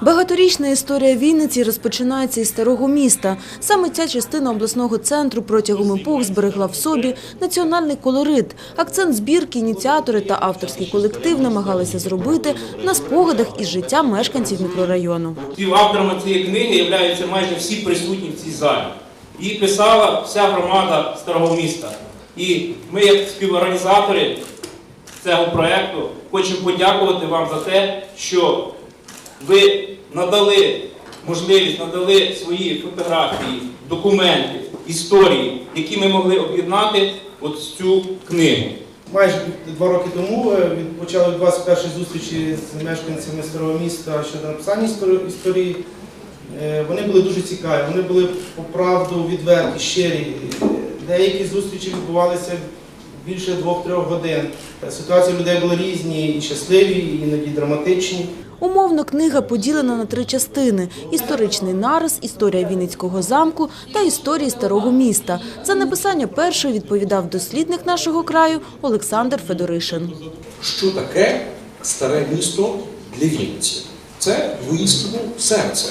Багаторічна історія Вінниці розпочинається із старого міста. Саме ця частина обласного центру протягом епох зберегла в собі національний колорит. Акцент збірки, ініціатори та авторський колектив намагалися зробити на спогадах із життя мешканців мікрорайону. Співавторами цієї книги являються майже всі присутні в цій залі. Її писала вся громада старого міста. І ми, як співорганізатори цього проєкту, хочемо подякувати вам за те, що ви надали можливість, надали свої фотографії, документи, історії, які ми могли об'єднати от цю книгу. Майже два роки тому е, почали відбуватися перші зустрічі з мешканцями старого міста щодо написання історії. Е, Вони були дуже цікаві, вони були по правду відверті, щирі. Е, Деякі зустрічі відбувалися більше двох-трьох годин. Е, Ситуації людей були різні, і щасливі, і іноді драматичні. Умовно книга поділена на три частини: історичний нарис, історія Вінницького замку та історії старого міста. За написання першої відповідав дослідник нашого краю Олександр Федоришин. що таке старе місто для Вінниці. Це воістину серце.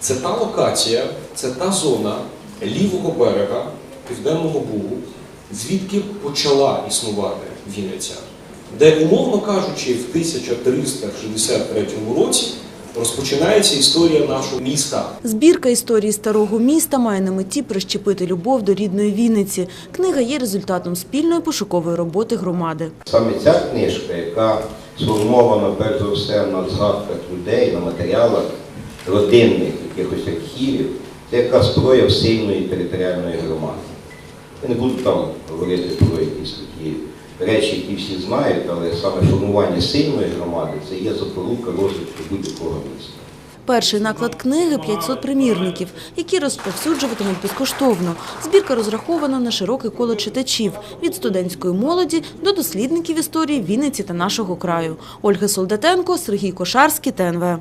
Це та локація, це та зона лівого берега Південного Бугу, звідки почала існувати Вінниця, де, умовно кажучи, в 1363 році розпочинається історія нашого міста. Збірка історії старого міста має на меті прищепити любов до рідної Вінниці. Книга є результатом спільної пошукової роботи громади. Саме ця книжка, яка сформована перш за все на згадках людей, на матеріалах родинних якихось архівів, це якраз прояв сильної територіальної. Я не буду там говорити про якісь такі речі, які всі знають, але саме формування сильної громади це є запорука розвитку будь-якого міста. Перший наклад книги 500 примірників, які розповсюджуватимуть безкоштовно. Збірка розрахована на широке коло читачів від студентської молоді до дослідників історії Вінниці та нашого краю. Ольга Солдатенко, Сергій Кошарський, ТНВ.